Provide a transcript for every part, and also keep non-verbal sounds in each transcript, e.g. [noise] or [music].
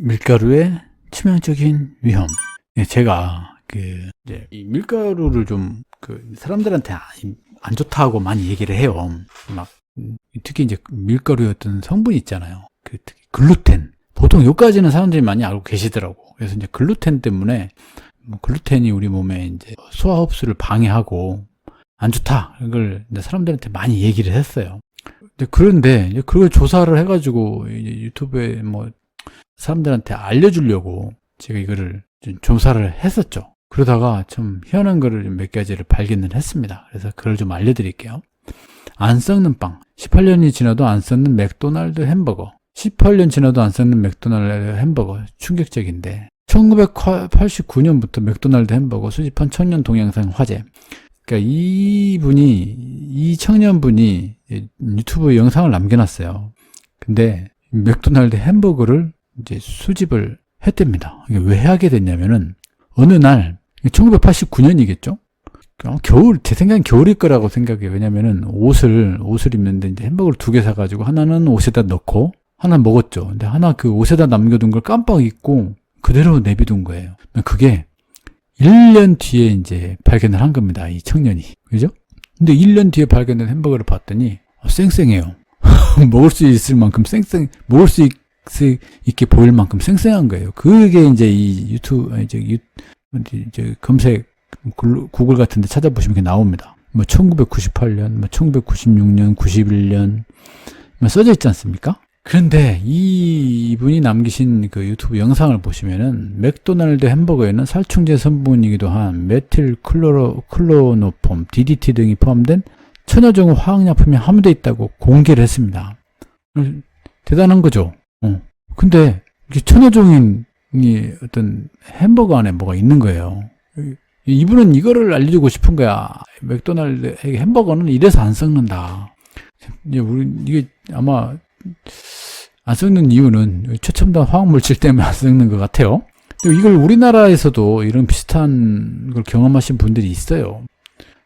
밀가루의 치명적인 위험. 예, 제가 그 이제 이 밀가루를 좀 그 사람들한테 아- 안 좋다고 많이 얘기를 해요. 막 음, 특히 이제 밀가루의 어떤 성분이 있잖아요. 그 특히 글루텐. 보통 여기까지는 사람들이 많이 알고 계시더라고. 그래서 이제 글루텐 때문에 뭐 글루텐이 우리 몸에 이제 소화 흡수를 방해하고 안 좋다. 이걸 사람들한테 많이 얘기를 했어요. 그런데 그걸 조사를 해가지고 유튜브에 뭐 사람들한테 알려주려고 제가 이거를 좀 조사를 했었죠. 그러다가 좀 희한한 거를 좀몇 가지를 발견을 했습니다. 그래서 그걸 좀 알려드릴게요. 안 썩는 빵. 18년이 지나도 안 썩는 맥도날드 햄버거. 18년 지나도 안 썩는 맥도날드 햄버거. 충격적인데. 1989년부터 맥도날드 햄버거 수집한 청년 동영상 화제. 그러니까 이 분이, 이 청년분이 유튜브 영상을 남겨놨어요. 근데 맥도날드 햄버거를 이제 수집을 했답니다. 왜 하게 됐냐면은 어느 날 1989년이겠죠? 겨울 제 생각엔 겨울일 거라고 생각해요. 왜냐면은 옷을 옷을 입는데 이제 햄버거를 두 개 사가지고 하나는 옷에다 넣고 하나 먹었죠. 근데 하나 그 옷에다 남겨둔 걸 깜빡 잊고 그대로 내비둔 거예요. 그게 1년 뒤에 이제 발견을 한 겁니다. 이 청년이. 그죠? 근데 1년 뒤에 발견된 햄버거를 봤더니 어, 쌩쌩해요. [laughs] 먹을 수 있을 만큼 쌩쌩, 먹을 수 있, 있게 보일 만큼 쌩쌩한 거예요. 그게 이제 이 유튜브, 아니, 저, 유, 검색, 글- 구글 같은 데 찾아보시면 이렇게 나옵니다. 뭐 1998년, 뭐 1996년, 91년, 뭐 써져 있지 않습니까? 그런데 이 이분이 남기신 그 유튜브 영상을 보시면은 맥도날드 햄버거에는 살충제 성분이기도 한 메틸 클로로, 클로노폼, DDT 등이 포함된 천여종 화학약품이 함유되어 있다고 공개를 했습니다. 음, 대단한 거죠. 어. 근데 이게 천여종인 이 어떤 햄버거 안에 뭐가 있는 거예요. 이- 이분은 이거를 알려주고 싶은 거야. 맥도날드 햄버거는 이래서 안 썩는다. 우리 이게 아마 안 썩는 이유는 최첨단 화학 물질 때문에 안 썩는 것 같아요. 이걸 우리나라에서도 이런 비슷한 걸 경험하신 분들이 있어요.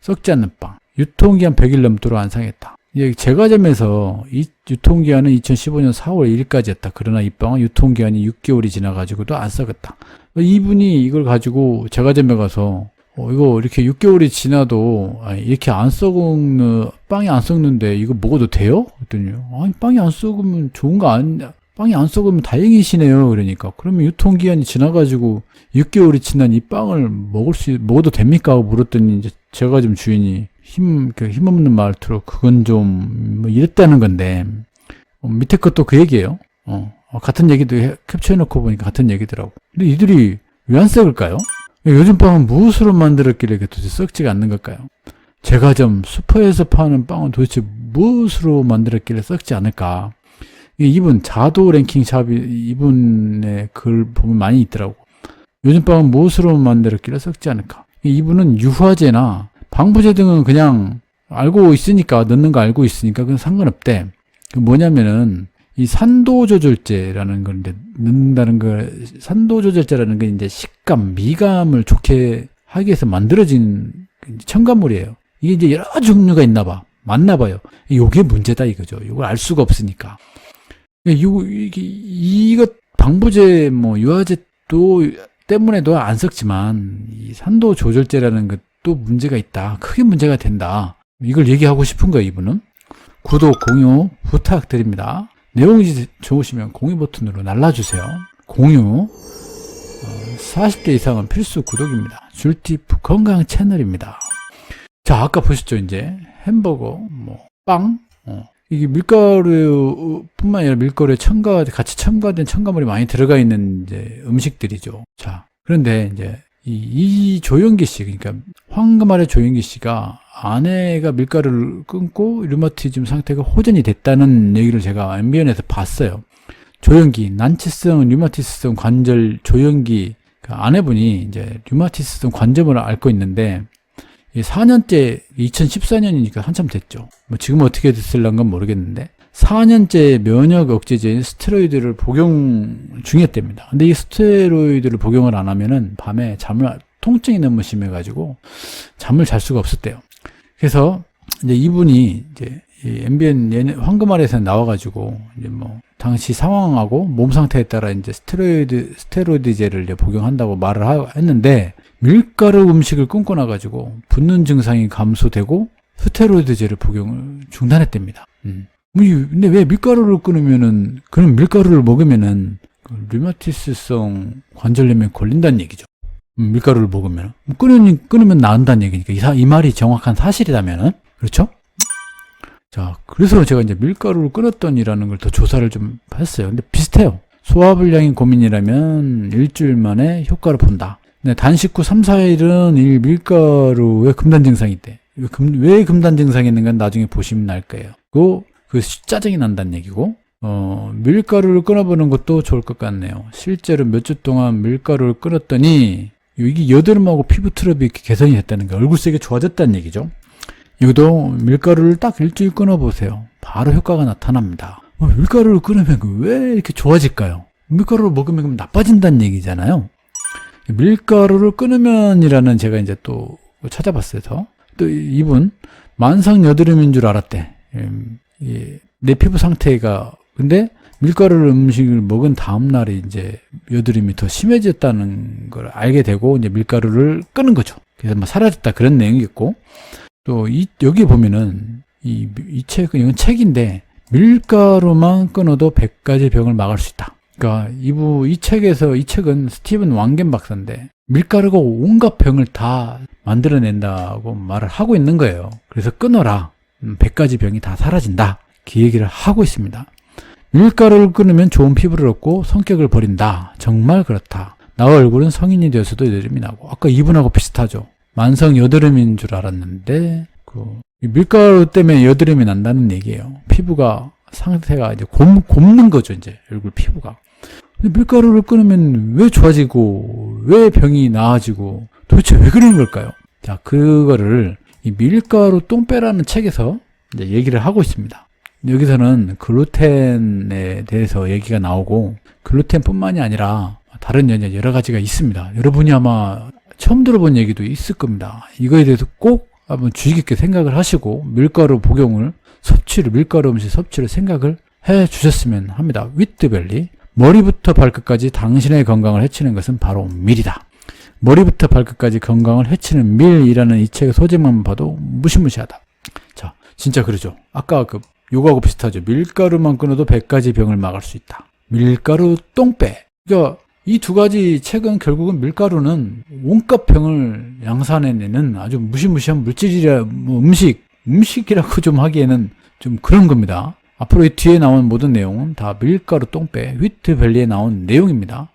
썩지 않는 빵. 유통기한 100일 넘도록 안 상했다. 예, 제과점에서 이 유통기한은 2015년 4월 1일까지였다. 그러나 이 빵은 유통기한이 6개월이 지나가지고도 안 썩었다. 이분이 이걸 가지고 제과점에 가서 어, 이거 이렇게 6개월이 지나도 아니, 이렇게 안 썩는 빵이 안 썩는데 이거 먹어도 돼요? 그랬더니 아니 빵이 안 썩으면 좋은 거 아니냐? 빵이 안 썩으면 다행이시네요. 그러니까 그러면 유통기한이 지나가지고 6개월이 지난 이 빵을 먹을 수 먹어도 됩니까? 하고 물었더니 이제 제과점 주인이 힘, 그 힘없는 말투로 그건 좀, 뭐 이랬다는 건데, 어, 밑에 것도 그 얘기예요. 어, 어, 같은 얘기도 해- 캡처해놓고 보니까 같은 얘기더라고. 근데 이들이 왜 안 썩을까요? 요즘 빵은 무엇으로 만들었길래 도대체 썩지가 않는 걸까요? 제과점, 슈퍼에서 파는 빵은 도대체 무엇으로 만들었길래 썩지 않을까? 이- 이분 자도 랭킹 샵이 이분의 글 보면 많이 있더라고. 요즘 빵은 무엇으로 만들었길래 썩지 않을까? 이분은 유화제나 방부제 등은 그냥 알고 있으니까 넣는 거 알고 있으니까 그건 상관없대. 그 뭐냐면은 이 산도 조절제라는 걸 이제 넣는다는 거 산도 조절제라는 게 이제 식감, 미감을 좋게 하기 위해서 만들어진 그 첨가물이에요. 이게 이제 여러 종류가 있나 봐. 맞나 봐요. 이게 문제다 이거죠. 이걸 알 수가 없으니까. 이거 이게 이것 방부제 뭐 유화제도 때문에도 안 썩지만 이 산도 조절제라는 것 도 문제가 있다. 크게 문제가 된다. 이걸 얘기하고 싶은 거예요, 이분은. 구독, 공유 부탁드립니다. 내용이 좋으시면 공유 버튼으로 날라주세요. 공유. 어, 40대 이상은 필수 구독입니다. 줄티프 건강 채널입니다. 자, 아까 보셨죠, 이제. 햄버거, 뭐, 빵, 어. 이게 밀가루 뿐만 아니라 밀가루에 첨가, 같이 첨가된 첨가물이 많이 들어가 있는 이제 음식들이죠. 자, 그런데 이제 이, 이 조영기 씨, 그러니까 황금알의 조영기 씨가 아내가 밀가루를 끊고 류마티즘 상태가 호전이 됐다는 얘기를 제가 MBN에서 봤어요. 조영기, 난치성 류마티스성 관절 조영기 그 아내분이 이제 류마티스성 관절을 앓고 있는데 이 4년째 2014년이니까 한참 됐죠. 뭐 지금 어떻게 됐을란 건 모르겠는데 4년째 면역 억제제인 스테로이드를 복용 중이었답니다. 근데 이 스테로이드를 복용을 안 하면은 밤에 잠을 통증이 너무 심해가지고 잠을 잘 수가 없었대요. 그래서 이제 이분이 이제 이 MBN 황금알에서 나와가지고 이제 뭐 당시 상황하고 몸 상태에 따라 이제 스테로이드 스테로이드제를 이제 복용한다고 말을 하- 했는데 밀가루 음식을 끊고 나가지고 붓는 증상이 감소되고 스테로이드제를 복용을 중단했답니다. 음. 뭐 이- 근데 왜 밀가루를 끊으면은 그럼 밀가루를 먹으면은 그 류마티스성 관절염에 걸린다는 얘기죠. 음, 밀가루를 먹으면 끊으면 끊으면 나은다는 얘기니까 이, 사- 이 말이 정확한 사실이라면은 그렇죠? 자, 그래서 제가 이제 밀가루를 끊었더니라는 걸 더 조사를 좀 했어요. 근데 비슷해요. 소화불량이 고민이라면 일주일 만에 효과를 본다. 근데 단식 후 3, 4일은 이 밀가루에 금단 증상이 있대. 왜 금단 증상이 있는가 나중에 보시면 알 거예요. 그, 그 짜증이 난다는 얘기고, 어, 밀가루를 끊어보는 것도 좋을 것 같네요. 실제로 몇 주 동안 밀가루를 끊었더니, 이게 여드름하고 피부 트러블이 개선이 됐다는 거, 얼굴 색이 좋아졌다는 얘기죠. 이것도 밀가루를 딱 일주일 끊어보세요. 바로 효과가 나타납니다. 어, 밀가루를 끊으면 그왜 이렇게 좋아질까요? 밀가루를 먹으면 나빠진다는 얘기잖아요. 밀가루를 끊으면이라는 제가 이제 또 찾아봤어요. 더. 또 이- 이분 만성 여드름인 줄 알았대. 음, 이, 내 피부 상태가 근데 밀가루 음식을 먹은 다음 날에 이제 여드름이 더 심해졌다는 걸 알게 되고 이제 밀가루를 끊은 거죠. 그래서 뭐 사라졌다 그런 내용이겠고 또 이 여기 보면은 이 이 책은 이건 책인데 밀가루만 끊어도 100가지 병을 막을 수 있다. 그러니까 이부 이 책에서 이 책은 스티븐 왕겐 박사인데 밀가루가 온갖 병을 다 만들어낸다고 말을 하고 있는 거예요. 그래서 끊어라. 음, 100가지 병이 다 사라진다. 그 얘기를 하고 있습니다. 밀가루를 끊으면 좋은 피부를 얻고 성격을 버린다. 정말 그렇다. 나와 얼굴은 성인이 되어서도 여드름이 나고 아까 이분하고 비슷하죠. 만성 여드름인 줄 알았는데 그 밀가루 때문에 여드름이 난다는 얘기예요. 피부가 상태가 이제 곰, 곪는 거죠, 이제 얼굴 피부가. 밀가루를 끊으면 왜 좋아지고 왜 병이 나아지고 도대체 왜 그러는 걸까요? 자, 그거를 이 밀가루 똥 빼라는 책에서 얘기를 하고 있습니다. 여기서는 글루텐에 대해서 얘기가 나오고 글루텐뿐만이 아니라 다른 여러 여러 가지가 있습니다. 여러분이 아마 처음 들어본 얘기도 있을 겁니다. 이거에 대해서 꼭 한번 주의 깊게 생각을 하시고 밀가루 복용을 섭취를 밀가루 음식 섭취를 생각을 해 주셨으면 합니다. 위트벨리 머리부터 발끝까지 당신의 건강을 해치는 것은 바로 밀이다. 머리부터 발끝까지 건강을 해치는 밀이라는 이 책의 소제만 봐도 무시무시하다. 자, 진짜 그러죠. 아까 그 요거하고 비슷하죠. 밀가루만 끊어도 100가지 병을 막을 수 있다. 밀가루 똥배. 그러니까 이 두 가지 책은 결국은 밀가루는 온갖 병을 양산해내는 아주 무시무시한 물질이라 뭐 음식 음식이라고 좀 하기에는 좀 그런 겁니다. 앞으로 이 뒤에 나온 모든 내용은 다 밀가루 똥배 휘트밸리에 나온 내용입니다.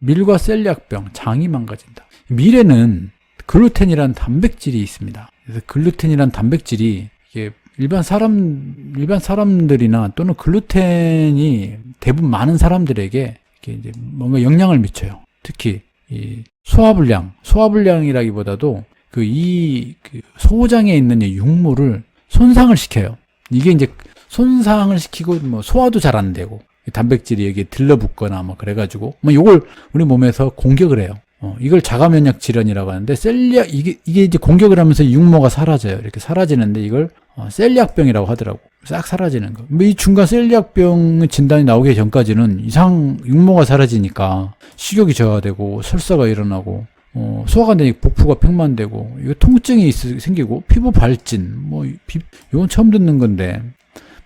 밀과 셀리악병, 장이 망가진다. 밀에는 글루텐이라는 단백질이 있습니다. 그래서 글루텐이라는 단백질이 이게 일반 사람 일반 사람들이나 또는 글루텐이 대부분 많은 사람들에게 이제 뭔가 영향을 미쳐요. 특히 이 소화불량, 소화불량이라기보다도 그 이 소장에 있는 이 육물을 손상을 시켜요. 이게 이제 손상을 시키고 뭐 소화도 잘 안 되고 단백질이 여기에 들러붙거나 뭐 그래가지고 뭐 요걸 우리 몸에서 공격을 해요. 어, 이걸 자가면역 질환이라고 하는데 셀리악 이게 이게 이제 공격을 하면서 육모가 사라져요. 이렇게 사라지는데 이걸 어, 셀리악병이라고 하더라고. 싹 사라지는 거. 뭐이 중간 셀리악병 진단이 나오기 전까지는 이상 육모가 사라지니까 식욕이 저하되고 설사가 일어나고 어, 소화가 안 되니까 복부가 팽만되고 이거 통증이 있, 생기고 피부 발진 뭐 비, 이건 처음 듣는 건데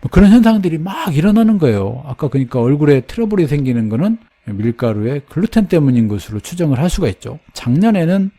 뭐 그런 현상들이 막 일어나는 거예요. 아까 그러니까 얼굴에 트러블이 생기는 거는 밀가루의 글루텐 때문인 것으로 추정을 할 수가 있죠. 작년에는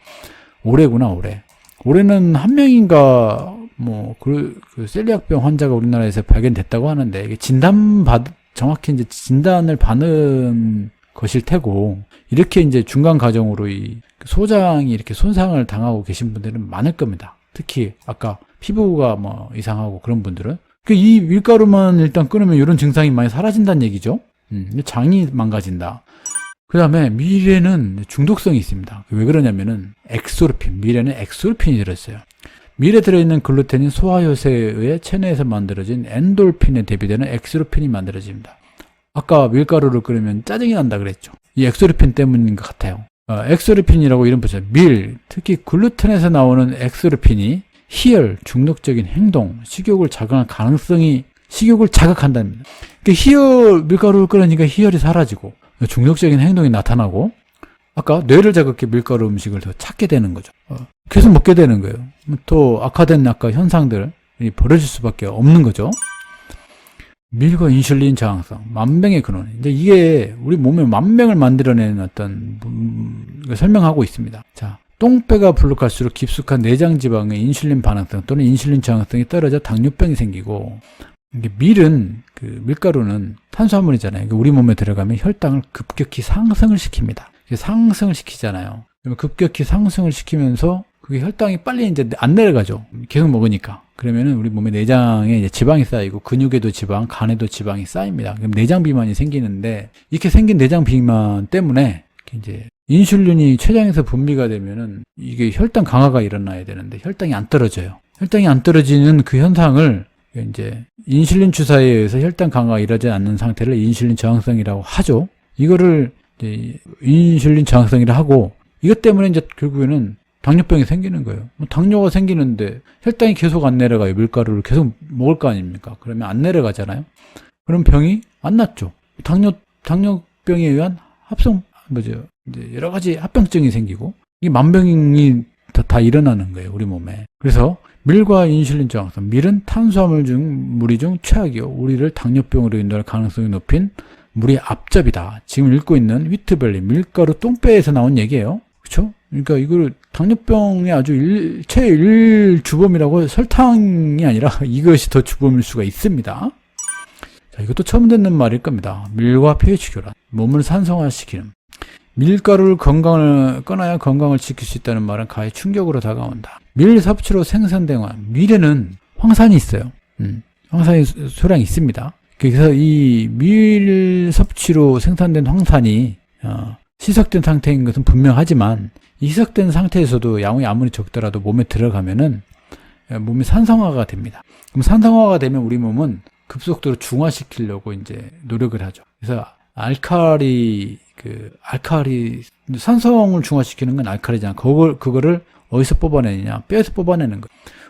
올해구나 올해. 올해는 한 명인가 뭐그 그 셀리악병 환자가 우리나라에서 발견됐다고 하는데 이게 진단 받 정확히 이제 진단을 받은 것일 테고 이렇게 이제 중간 과정으로 이 소장이 이렇게 손상을 당하고 계신 분들은 많을 겁니다. 특히 아까 피부가 뭐 이상하고 그런 분들은 그 이 밀가루만 일단 끊으면 이런 증상이 많이 사라진다는 얘기죠. 음, 장이 망가진다. 그 다음에 밀에는 중독성이 있습니다. 왜 그러냐면은 엑소르핀, 밀에는 엑소르핀이 들어있어요. 밀에 들어있는 글루텐인 소화효소에 의해 체내에서 만들어진 엔돌핀에 대비되는 엑소르핀이 만들어집니다. 아까 밀가루를 끓이면 짜증이 난다 그랬죠. 이 엑소르핀 때문인 것 같아요. 어, 엑소르핀이라고 이름 붙여요. 밀, 특히 글루텐에서 나오는 엑소르핀이 희열, 중독적인 행동, 식욕을 자극할 가능성이 식욕을 자극한답니다. 그 희열 밀가루를 끓으니까 희열이 사라지고 중독적인 행동이 나타나고 아까 뇌를 자극해 밀가루 음식을 더 찾게 되는 거죠. 어, 계속 먹게 되는 거예요. 또 악화된 아까 현상들이 벌어질 수밖에 없는 거죠. 밀과 인슐린 저항성, 만병의 근원. 이제 이게 우리 몸에 만병을 만들어내는 어떤 음, 걸 설명하고 있습니다. 자, 똥배가 불룩할수록 깊숙한 내장 지방의 인슐린 반응성 또는 인슐린 저항성이 떨어져 당뇨병이 생기고 밀은 그 밀가루는 탄수화물이잖아요. 이게 우리 몸에 들어가면 혈당을 급격히 상승을 시킵니다. 상승을 시키잖아요. 급격히 상승을 시키면서 그게 혈당이 빨리 이제 안 내려가죠. 계속 먹으니까. 그러면은 우리 몸에 내장에 지방이 쌓이고 근육에도 지방, 간에도 지방이 쌓입니다. 그럼 내장 비만이 생기는데 이렇게 생긴 내장 비만 때문에 이제 인슐린이 췌장에서 분비가 되면은 이게 혈당 강화가 일어나야 되는데 혈당이 안 떨어져요. 혈당이 안 떨어지는 그 현상을 이제 인슐린 주사에 의해서 혈당 강화가 이루어지지 않는 상태를 인슐린 저항성이라고 하죠. 이거를 이제 인슐린 저항성이라 하고 이것 때문에 이제 결국에는 당뇨병이 생기는 거예요. 뭐 당뇨가 생기는데 혈당이 계속 안 내려가요. 밀가루를 계속 먹을 거 아닙니까? 그러면 안 내려가잖아요. 그럼 병이 안 낫죠. 당뇨 당뇨병에 의한 합성 뭐죠? 이제 여러 가지 합병증이 생기고 이 만병이 다, 다 일어나는 거예요. 우리 몸에. 그래서 밀과 인슐린 저항성. 밀은 탄수화물 중 무리 중 최악이요. 우리를 당뇨병으로 인도할 가능성이 높인 물의 앞잡이다. 지금 읽고 있는 휘트벨리 밀가루 똥배에서 나온 얘기예요. 그렇죠? 그러니까 이걸 당뇨병의 아주 일, 최일 주범이라고 설탕이 아니라 [laughs] 이것이 더 주범일 수가 있습니다. 자, 이것도 처음 듣는 말일 겁니다. 밀과 pH 교란, 몸을 산성화시키는. 밀가루를 건강을 꺼놔야 건강을 지킬 수 있다는 말은 가히 충격으로 다가온다. 밀 섭취로 생산된 황, 밀에는 황산이 있어요. 음, 황산이 소- 소량이 있습니다. 그래서 이 밀 섭취로 생산된 황산이 어, 희석된 상태인 것은 분명하지만 이 희석된 상태에서도 양이 아무리 적더라도 몸에 들어가면은 에, 몸이 산성화가 됩니다. 그럼 산성화가 되면 우리 몸은 급속도로 중화시키려고 이제 노력을 하죠. 그래서 알칼리 그 알칼리 산성을 중화시키는 건 알칼리잖아. 그걸 그거를 어디서 뽑아내느냐? 뼈에서 뽑아내는 거.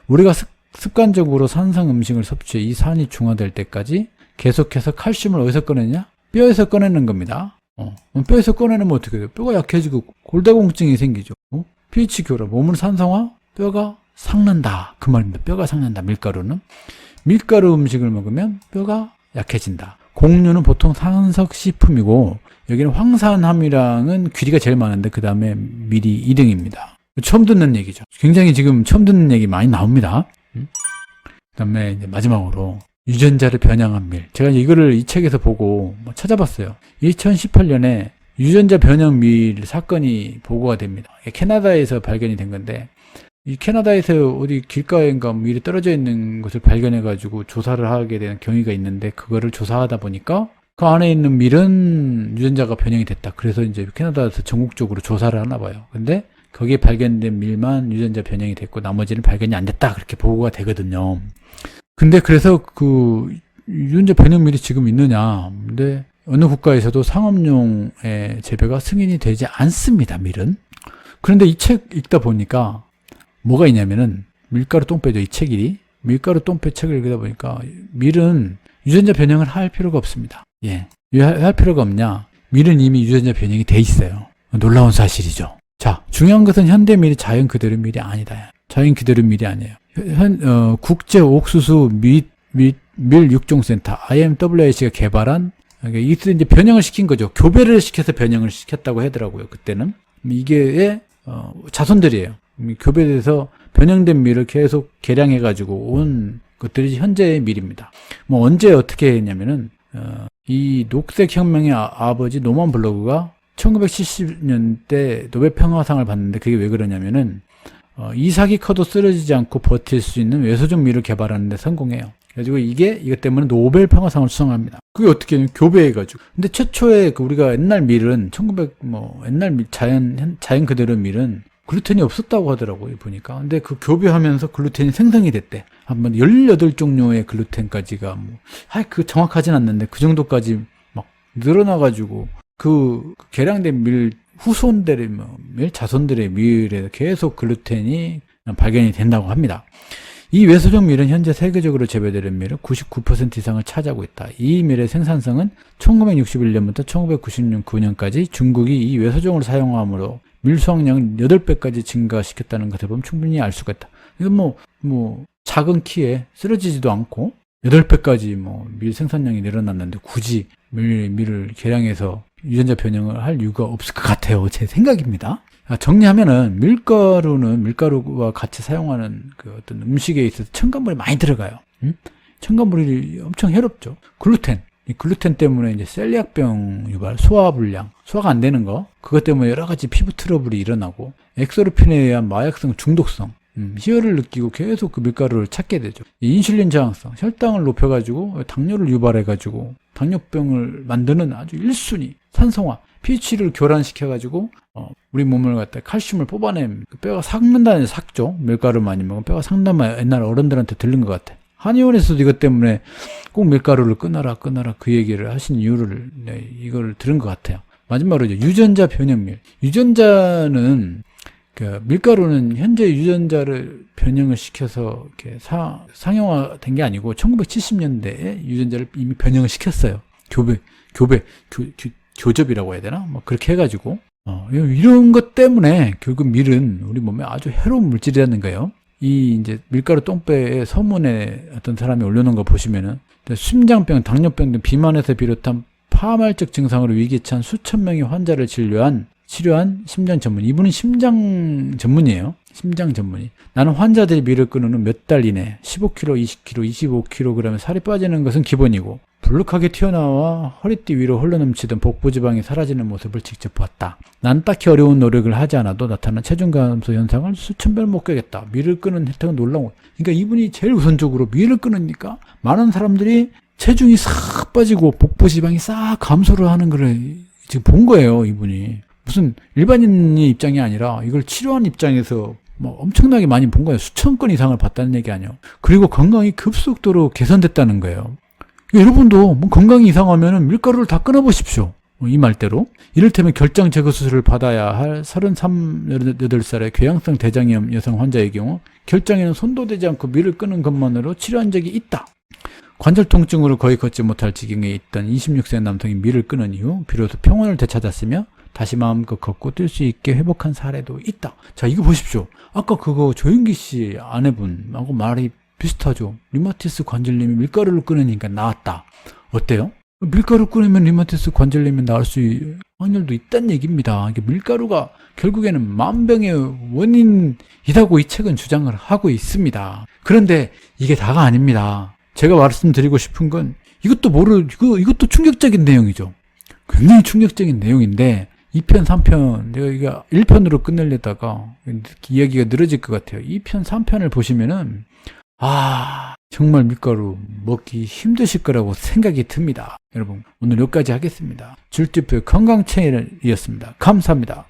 우리가 습, 습관적으로 산성 음식을 섭취해 이 산이 중화될 때까지 계속해서 칼슘을 어디서 꺼내냐? 뼈에서 꺼내는 겁니다. 어, 뼈에서 꺼내면 어떻게 돼요? 뼈가 약해지고 골다공증이 생기죠. 어? pH 교란, 몸은 산성화, 뼈가 삭는다. 그 말입니다. 뼈가 삭는다. 밀가루는. 밀가루 음식을 먹으면 뼈가 약해진다. 곡류는 보통 산석식품이고 여기는 황산함유량은 귀리가 제일 많은데 그 다음에 밀이 2등입니다. 처음 듣는 얘기죠. 굉장히 지금 처음 듣는 얘기 많이 나옵니다. 음? 그다음에 이제 마지막으로 유전자를 변형한 밀. 제가 이거를 이 책에서 보고 뭐 찾아봤어요. 2018년에 유전자 변형 밀 사건이 보고가 됩니다. 캐나다에서 발견이 된 건데 이 캐나다에서 어디 길가에인가 밀이 떨어져 있는 것을 발견해가지고 조사를 하게 되는 경위가 있는데 그거를 조사하다 보니까 그 안에 있는 밀은 유전자가 변형이 됐다. 그래서 이제 캐나다에서 전국적으로 조사를 하나 봐요. 근데 거기에 발견된 밀만 유전자 변형이 됐고 나머지는 발견이 안 됐다. 그렇게 보고가 되거든요. 근데 그래서 그 유전자 변형 밀이 지금 있느냐. 근데 어느 국가에서도 상업용의 재배가 승인이 되지 않습니다. 밀은. 그런데 이 책 읽다 보니까 뭐가 있냐면은 밀가루 똥배죠. 이 책이 밀가루 똥배 책을 읽다 보니까 밀은 유전자 변형을 할 필요가 없습니다. 예. 왜 할 필요가 없냐? 밀은 이미 유전자 변형이 돼 있어요. 놀라운 사실이죠. 자, 중요한 것은 현대 밀이 자연 그대로 밀이 아니다. 자연 그대로 밀이 아니에요. 현, 어, 국제 옥수수 밀, 밀, 밀 육종센터 IMWH가 개발한 그러니까 이때 이제 변형을 시킨 거죠. 교배를 시켜서 변형을 시켰다고 하더라고요. 그때는 이게 어, 자손들이에요. 이 교배돼서 변형된 밀을 계속 개량해 가지고 온 것들이 현재의 밀입니다. 뭐 언제 어떻게 했냐면은 어, 이 녹색 혁명의 아, 버지 노만 블로그가 1970년대 노벨 평화상을 받는데 그게 왜 그러냐면은 어, 이삭이 커도 쓰러지지 않고 버틸 수 있는 외소적 밀을 개발하는 데 성공해요. 그래가지고 이게 이것 때문에 노벨 평화상을 수상합니다. 그게 어떻게 하냐면 교배해가지고. 근데 최초에 그 우리가 옛날 밀은 1900 뭐 옛날 밀, 자연 현- 자연 그대로 밀은 글루텐이 없었다고 하더라고요 보니까. 근데 그 교배하면서 글루텐이 생성이 됐대. 한번 18종류의 글루텐까지가 뭐, 아, 그 정확하진 않는데 그 정도까지 막 늘어나가지고 그 개량된 밀 후손들의 뭐, 밀 자손들의 밀에 계속 글루텐이 발견이 된다고 합니다. 이 외소적 밀은 현재 세계적으로 재배되는 밀은 99% 이상을 차지하고 있다. 이 밀의 생산성은 1961년부터 1996년까지 중국이 이 외소종을 사용함으로 밀 수확량을 8배까지 증가시켰다는 것을 보면 충분히 알 수가 있다. 이건 뭐, 뭐, 작은 키에 쓰러지지도 않고 8배까지 뭐, 밀 생산량이 늘어났는데 굳이 밀, 밀을 개량해서 유전자 변형을 할 이유가 없을 것 같아요. 제 생각입니다. 아, 정리하면은 밀가루는 밀가루와 같이 사용하는 그 어떤 음식에 있어서 첨가물이 많이 들어가요. 음? 첨가물이 엄청 해롭죠. 글루텐. 이 글루텐 때문에 이제 셀리악병 유발, 소화불량, 소화가 안 되는 거, 그것 때문에 여러 가지 피부 트러블이 일어나고, 엑소르핀에 의한 마약성 중독성, 음, 희열을 느끼고 계속 그 밀가루를 찾게 되죠. 이 인슐린 저항성, 혈당을 높여가지고 당뇨를 유발해가지고 당뇨병을 만드는 아주 1순위 산성화, pH를 교란시켜가지고 어, 우리 몸을 갖다 칼슘을 뽑아내면 그 뼈가 삭는다는 삭죠. 밀가루 많이 먹으면 뼈가 삭는다면 옛날 어른들한테 들은 것 같아. 한의원에서도 이것 때문에 꼭 밀가루를 끊어라 끊어라 그 얘기를 하신 이유를 네, 이걸 들은 것 같아요. 마지막으로 이제 유전자 변형밀. 유전자는 그 밀가루는 현재 유전자를 변형을 시켜서 이렇게 사, 상용화된 게 아니고 1970년대에 유전자를 이미 변형을 시켰어요. 교배, 교배, 교, 교, 교접이라고 해야 되나? 뭐 그렇게 해가지고 어, 이런 것 때문에 결국 밀은 우리 몸에 아주 해로운 물질이라는 거예요. 이 이제 밀가루 똥배에 서문에 어떤 사람이 올려놓은 거 보시면은 심장병, 당뇨병 등 비만에서 비롯한 파말적 증상으로 처한 수천 명의 환자를 진료한 치료한 심장 전문. 이분은 심장 전문이에요. 심장 전문의. 나는 환자들이 밀을 끊는 후몇달 이내 15kg, 20kg, 25kg 살이 빠지는 것은 기본이고 불룩하게 튀어나와 허리띠 위로 흘러넘치던 복부지방이 사라지는 모습을 직접 보았다. 난 딱히 어려운 노력을 하지 않아도 나타난 체중 감소 현상을 수천 배를 못 깨겠다. 밀을 끄는 혜택은 놀라운 거. 그러니까 이분이 제일 우선적으로 밀을 끊으니까 많은 사람들이 체중이 싹 빠지고 복부지방이 싹 감소를 하는 거를 지금 본 거예요, 이분이. 무슨 일반인의 입장이 아니라 이걸 치료한 입장에서 뭐 엄청나게 많이 본 거예요. 수천 건 이상을 봤다는 얘기 아니에요. 그리고 건강이 급속도로 개선됐다는 거예요. 여러분도 뭐 건강이 이상하면 밀가루를 다 끊어보십시오. 뭐이 말대로. 이를테면 결장 제거 수술을 받아야 할 33, 8살의 궤양성 대장염 여성 환자의 경우 결장에는 손도 대지 않고 밀을 끄는 것만으로 치료한 적이 있다. 관절 통증으로 거의 걷지 못할 지경에 있던 26세 남성이 밀을 끊은 이후 비로소 평온을 되찾았으며 다시 마음껏 걷고 뛸 수 있게 회복한 사례도 있다. 자, 이거 보십시오. 아까 그거 조윤기 씨 아내분하고 말이 비슷하죠. 리마티스 관절염이 밀가루를 끊으니까 나았다. 어때요? 밀가루 끊으면 리마티스 관절염이 나을 수 있- 확률도 있다는 얘기입니다. 밀가루가 결국에는 만병의 원인이라고 이 책은 주장을 하고 있습니다. 그런데 이게 다가 아닙니다. 제가 말씀드리고 싶은 건 이것도 모르 이거 이것도 충격적인 내용이죠. 굉장히 충격적인 내용인데 2편, 3편 내가 이거 1편으로 끝내려다가 이야기가 늘어질 것 같아요. 2편, 3편을 보시면은 아 정말 밀가루 먹기 힘드실 거라고 생각이 듭니다. 여러분 오늘 여기까지 하겠습니다. 줄티프의 건강 채널이었습니다. 감사합니다.